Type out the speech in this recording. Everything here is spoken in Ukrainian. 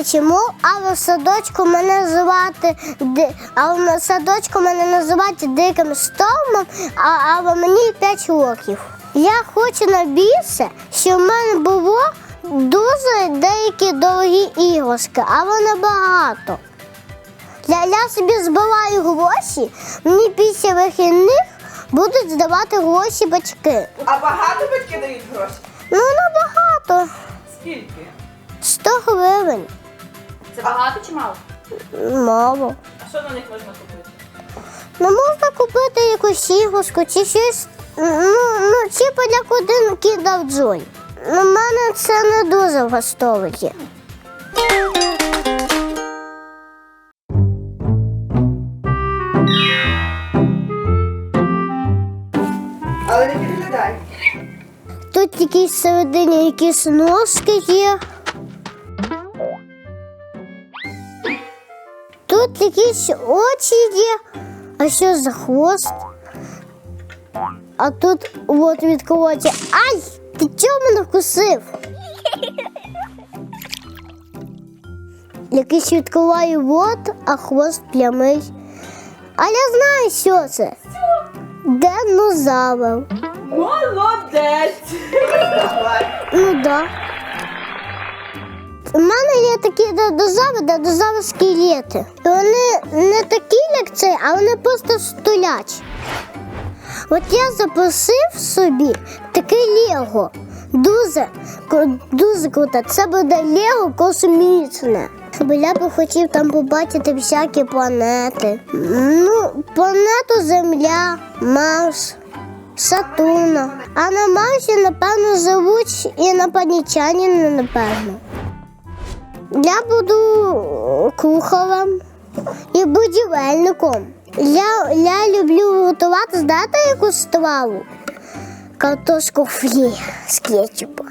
знаєте чому? Але в садочку мене звати а в садочку мене називають диким стомом, а, а мені 5 років. Я хочу на бісе, щоб в мене було дуже деякі дорогі іграшки, але не багато. Я, я собі збираю гроші, мені після вихідних будуть здавати гроші батьки. А багато батьки дають гроші? Ну, набагато. Скільки? 100 гривень. Це багато чи мало? Мало. А що на них можна купити? Ну, можна купити якусь іграшку чи щось. Ну, ну чи поляк один кидав джой. Ну, мене це не дуже влаштовує. Але не підглядай. Тут якісь всередині якісь ножки є. Тут якісь очі є. А що за хвост? А тут от відкривається. Ай! Ти чого мене вкусив? Якийсь відкриває вот, а хвост прямий. А я знаю, що це. Динозавр. Молодець! Ну да. Є такі динозаври, динозаври скелети. І Вони не такі, як цей, а вони просто столять. От я запросив собі таке Лего. Дуже, дуже круто. Це буде Лего космічне. Я би хотів там побачити всякі планети. Ну, планету Земля, Марс. Сатурна. А на Марсі, напевно, живуть інопланетяни, напевно. Я буду кухарем і будівельником. Я, я люблю готувати, знаєте, яку страву? Картошку фрі з кетчупом.